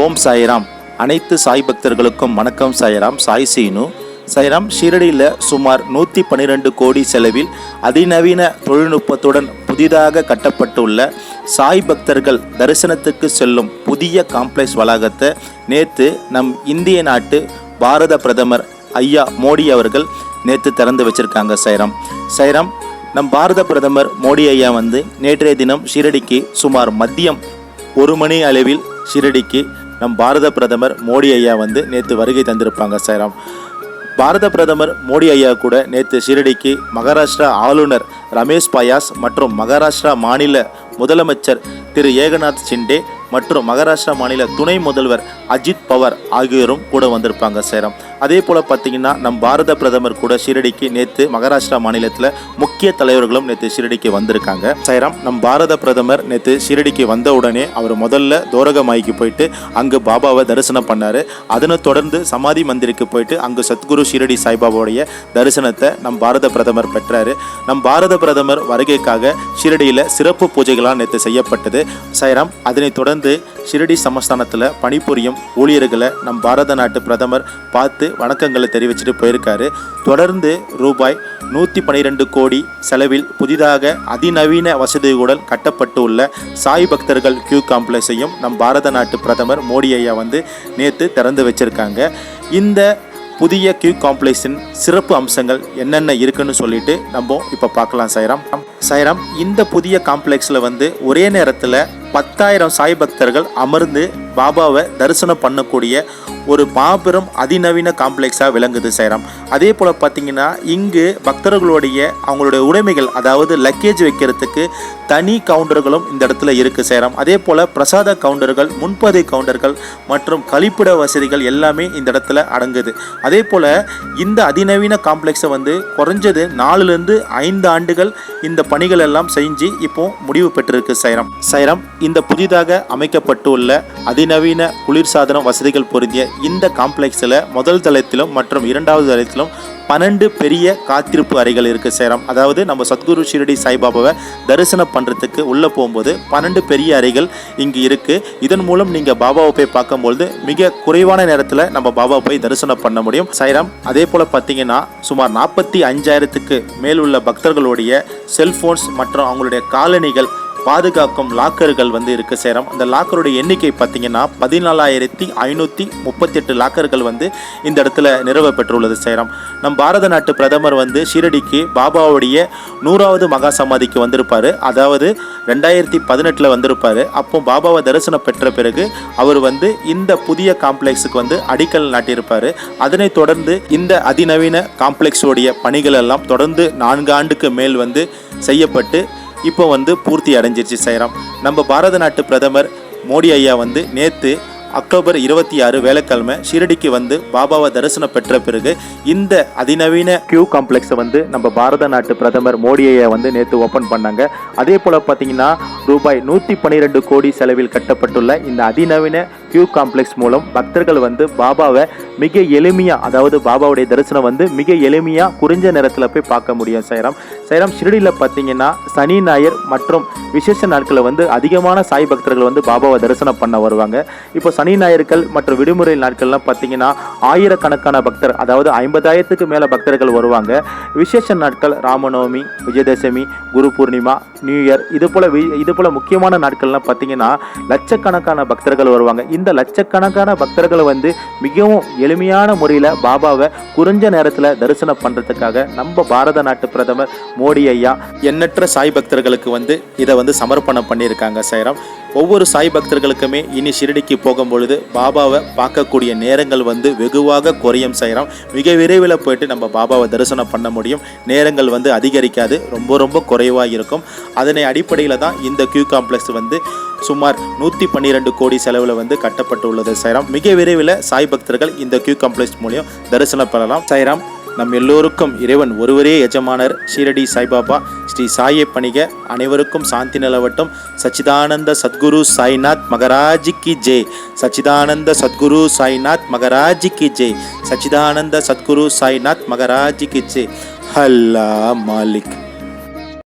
ஓம் சாய்ராம். அனைத்து சாய் பக்தர்களுக்கும் வணக்கம் சாய்ராம். சாய் சீனு. சைராம் ஷீரடியில் சுமார் நூற்றி பன்னிரெண்டு கோடி செலவில் அதிநவீன தொழில்நுட்பத்துடன் புதிதாக கட்டப்பட்டுள்ள சாய் பக்தர்கள் தரிசனத்துக்கு செல்லும் புதிய காம்ப்ளெக்ஸ் வளாகத்தை நேற்று நம் இந்திய நாட்டு பாரத பிரதமர் ஐயா மோடி அவர்கள் நேற்று திறந்து வச்சிருக்காங்க சைராம் சைராம் நம் பாரத பிரதமர் மோடி ஐயா வந்து நேற்றைய தினம் ஷீரடிக்கு சுமார் மதியம் ஒரு மணி அளவில் ஷிரடிக்கு நம் பாரத பிரதமர் மோடி ஐயா வந்து நேற்று வருகை தந்திருப்பாங்க சைராம் பாரத பிரதமர் மோடி ஐயா கூட நேற்று ஷிரடிக்கு மகாராஷ்டிரா ஆளுநர் ரமேஷ் பயாஸ் மற்றும் மகாராஷ்டிரா மாநில முதலமைச்சர் திரு ஏகநாத் சிண்டே மற்றும் மகாராஷ்டிரா மாநில துணை முதல்வர் அஜித் பவர் ஆகியோரும் கூட வந்திருப்பாங்க சேரம். அதே போல் பார்த்தீங்கன்னா நம் பாரத பிரதமர் கூட ஷீரடிக்கு நேற்று மகாராஷ்டிரா மாநிலத்தில் முக்கிய தலைவர்களும் நேற்று ஷீரடிக்கு வந்திருக்காங்க. சைராம் நம் பாரத பிரதமர் நேற்று ஷீரடிக்கு வந்த உடனே அவர் முதல்ல தோரகமாய்க்கு போயிட்டு அங்கு பாபாவை தரிசனம் பண்ணார். அதனைத் தொடர்ந்து சமாதி மந்திருக்கு போயிட்டு அங்கு சத்குரு ஷீரடி சாய்பாபாவுடைய தரிசனத்தை நம் பாரத பிரதமர் பெற்றார். நம் பாரத பிரதமர் வருகைக்காக ஷீரடியில் சிறப்பு பூஜைகளாக நேற்று செய்யப்பட்டது. சைராம் அதனைத் தொடர்ந்து ஷிரடி சமஸ்தானத்தில் பணிபுரியும் ஊழியர்களை நம் பாரத நாட்டு பிரதமர் பார்த்து வணக்கங்களை தெரிவிச்சுட்டு போயிருக்காரு. தொடர்ந்து ரூபாய் நூற்றி பன்னிரெண்டு கோடி செலவில் புதிதாக அதிநவீன வசதிகளுடன் கட்டப்பட்டு உள்ள சாய் பக்தர்கள் கியூ காம்ப்ளெக்ஸையும் நம் பாரத நாட்டு பிரதமர் மோடி ஐயா வந்து நேற்று திறந்து வச்சிருக்காங்க. இந்த புதிய கியூ காம்ப்ளெக்ஸின் சிறப்பு அம்சங்கள் என்னென்ன இருக்குன்னு சொல்லிட்டு நம்ம இப்போ பார்க்கலாம் சைராம் சைராம் இந்த புதிய காம்ப்ளெக்ஸில் வந்து ஒரே நேரத்தில் பத்தாயிரம் சாய் பக்தர்கள் அமர்ந்து பாபாவை தரிசனம் பண்ணக்கூடிய ஒரு மாபெரும் அதிநவீன காம்ப்ளெக்ஸாக விளங்குது சைராம். அதே போல் பார்த்தீங்கன்னா இங்கு பக்தர்களுடைய அவங்களுடைய உடைமைகள் அதாவது லக்கேஜ் வைக்கிறதுக்கு தனி கவுண்டர்களும் இந்த இடத்துல இருக்குது சேரம். அதே போல் பிரசாத கவுண்டர்கள் முன்பதிவு கவுண்டர்கள் மற்றும் கழிப்பிட வசதிகள் எல்லாமே இந்த இடத்துல அடங்குது. அதே போல் இந்த அதிநவீன காம்ப்ளெக்ஸை வந்து குறைஞ்சது நாலுலேருந்து ஐந்து ஆண்டுகள் இந்த பணிகள் எல்லாம் செஞ்சு இப்போ முடிவு பெற்றிருக்கு சைரம். சைரம் இந்த புதிதாக அமைக்கப்பட்டுள்ள அதிநவீன குளிர்சாதன வசதிகள் பொருந்திய இந்த காம்ப்ளெக்ஸில் முதல் தளத்திலும் மற்றும் இரண்டாவது தளத்திலும் பன்னெண்டு பெரிய காத்திருப்பு அறைகள் இருக்குது சேரம். அதாவது நம்ம சத்குரு ஷிரடி சாய்பாபாவை தரிசனம் பண்ணுறதுக்கு உள்ளே போகும்போது பன்னெண்டு பெரிய அறைகள் இங்கு இருக்குது இதன் மூலம் நீங்கள் பாபாவை போய் பார்க்கும்பொழுது மிக குறைவான நேரத்தில் நம்ம பாபாவை போய் தரிசனம் பண்ண முடியும். சைராம் அதே போல் பார்த்தீங்கன்னா சுமார் நாற்பத்தி அஞ்சாயிரத்துக்கு மேலுள்ள பக்தர்களுடைய செல்ஃபோன்ஸ் மற்றும் அவங்களுடைய காலணிகள் பாதுகாக்கும் லாக்கர்கள் வந்து இருக்கு சேரம். அந்த லாக்கருடைய எண்ணிக்கை பார்த்தீங்கன்னா பதினாலாயிரத்தி ஐநூற்றி முப்பத்தெட்டு லாக்கர்கள் வந்து இந்த இடத்துல நிறுவ பெற்றுள்ளது சேரம். நம் பாரத நாட்டு பிரதமர் வந்து ஷீரடிக்கு பாபாவுடைய நூறாவது மகா சமாதிக்கு வந்திருப்பார். அதாவது ரெண்டாயிரத்தி பதினெட்டில் வந்திருப்பார். அப்போ பாபாவை தரிசனம் பெற்ற பிறகு அவர் வந்து இந்த புதிய காம்ப்ளெக்ஸுக்கு வந்து அடிக்கல் நாட்டியிருப்பார். அதனைத் தொடர்ந்து இந்த அதிநவீன காம்ப்ளெக்ஸோடைய பணிகள் எல்லாம் தொடர்ந்து நான்கு ஆண்டுக்கு மேல் வந்து செய்யப்பட்டு இப்போ வந்து பூர்த்தி அடைஞ்சிருச்சு சேரம். நம்ம பாரத நாட்டு பிரதமர் மோடி ஐயா வந்து நேற்று அக்டோபர் இருபத்தி ஆறு வேலைக்கிழமை ஷீரடிக்கு வந்து பாபாவை தரிசனம் பெற்ற பிறகு இந்த அதிநவீன கியூ காம்ப்ளெக்ஸை வந்து நம்ம பாரத நாட்டு பிரதமர் மோடி ஐயா வந்து நேற்று ஓப்பன் பண்ணாங்க. அதே போல் பார்த்தீங்கன்னா ரூபாய் நூற்றி பன்னிரெண்டு கோடி செலவில் கட்டப்பட்டுள்ள இந்த அதிநவீன கியூ காம்ப்ளெக்ஸ் மூலம் பக்தர்கள் வந்து பாபாவை மிக எளிமையாக அதாவது பாபாவுடைய தரிசனம் வந்து மிக எளிமையாக குறைஞ்ச நேரத்தில் போய் பார்க்க முடியும் சைராம். சைராம் ஷிரடியில் பார்த்தீங்கன்னா சனி ஞாயிறு மற்றும் விசேஷ நாட்களில் வந்து அதிகமான சாய் பக்தர்கள் வந்து பாபாவை தரிசனம் பண்ண வருவாங்க. இப்போ சனி ஞாயிற்கள் மற்றும் விடுமுறை நாட்கள்லாம் பார்த்தீங்கன்னா ஆயிரக்கணக்கான பக்தர் அதாவது ஐம்பதாயிரத்துக்கு மேலே பக்தர்கள் வருவாங்க. விசேஷ நாட்கள் ராமநவமி விஜயதசமி குரு பூர்ணிமா நியூ இயர் இது போல் வி இது போல் முக்கியமான நாட்கள்லாம் பார்த்தீங்கன்னா லட்சக்கணக்கான பக்தர்கள் வருவாங்க. இந்த லட்சக்கணக்கான பக்தர்களை வந்து மிகவும் எளிமையான முறையில் பாபாவை குறைஞ்ச நேரத்தில் தரிசனம் பண்ணுறதுக்காக நம்ம பாரத நாட்டு பிரதமர் மோடி ஐயா எண்ணற்ற சாய் பக்தர்களுக்கு வந்து இதை வந்து சமர்ப்பணம் பண்ணியிருக்காங்க சைராம். ஒவ்வொரு சாய் பக்தர்களுக்குமே இனி ஷிரடிக்கு போகும் பொழுது பாபாவை பார்க்கக்கூடிய நேரங்கள் வந்து வெகுவாக குறையும் செய்கிறோம் மிக விரைவில் போயிட்டு நம்ம பாபாவை தரிசனம் பண்ண முடியும். நேரங்கள் வந்து அதிகரிக்காது ரொம்ப ரொம்ப குறைவாக இருக்கும். அதனை அடிப்படையில் தான் இந்த கியூ காம்ப்ளெக்ஸ் வந்து சுமார் நூற்றி பன்னிரெண்டு கோடி செலவில் வந்து கட்டப்பட்டுள்ளது சைராம். மிக விரைவில் சாய் பக்தர்கள் இந்த கியூ காம்ப்ளெக்ஸ் மூலியம் தரிசனம் பெறலாம். சைராம் நம் எல்லோருக்கும் இறைவன் ஒருவரே எஜமானர் ஷீரடி சாய்பாபா. ஸ்ரீ சாயை பணிக அனைவருக்கும் சாந்தி நிலவட்டும். சச்சிதானந்த சத்குரு சாய்நாத் மகராஜி கி ஜெய். சச்சிதானந்த சத்குரு சாய்நாத் மகராஜி கி ஜெய். சச்சிதானந்த சத்குரு சாய்நாத் மகராஜி கி ஜெய். ஹல்லா மாலிக்.